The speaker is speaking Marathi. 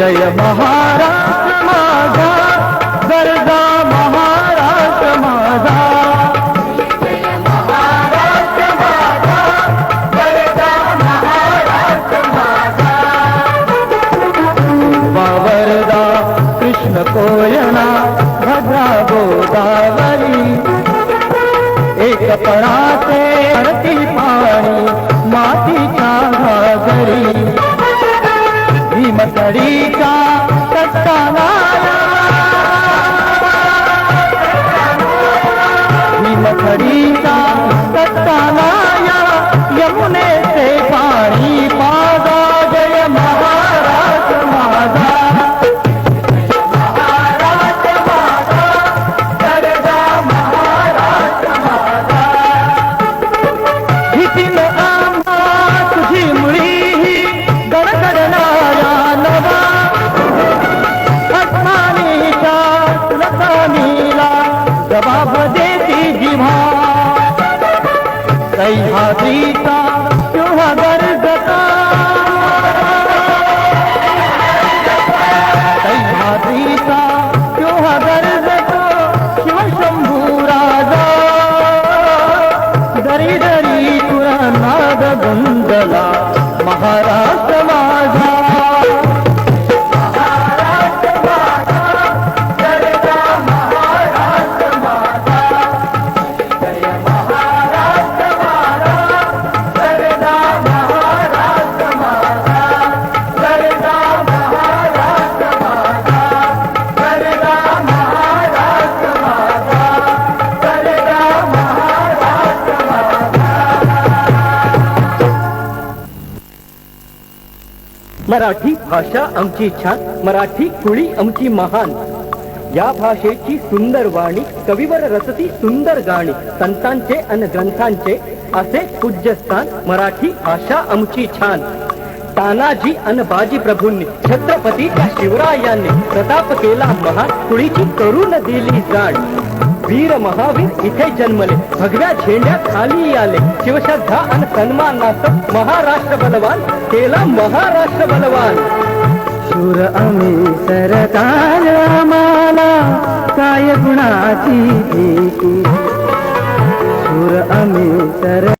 जय महाराष्ट्र माझा गरजा महाराष्ट्र माझा. वावरदा कृष्ण कोयना भद्रा गोदावरी. एक पणाचे पाणी मातीचे सह्याद्रीचा किंवा गर्जता मराठी भाषा आमची छान मराठी कुळी आमची महान. या भाषेची सुंदर वाणी कविवर रचती सुंदर गाणी संतांचे अन ग्रंथांचे असे पूज्य स्थान मराठी भाषा आमची छान. तानाजी अन बाजी प्रभूंनी छत्रपती शिवरायांनी प्रताप केला महान कुळीची करून दिली जाण. वीर महावीर इथे जन्मले. भगव्या झेंड्या खाली आले. शिवश्रद्धा आणि सन्मानात महाराष्ट्र बलवान केला महाराष्ट्र बलवान. शूर आम्ही सरदार आम्हाला काय गुणाची शूर आम्ही सर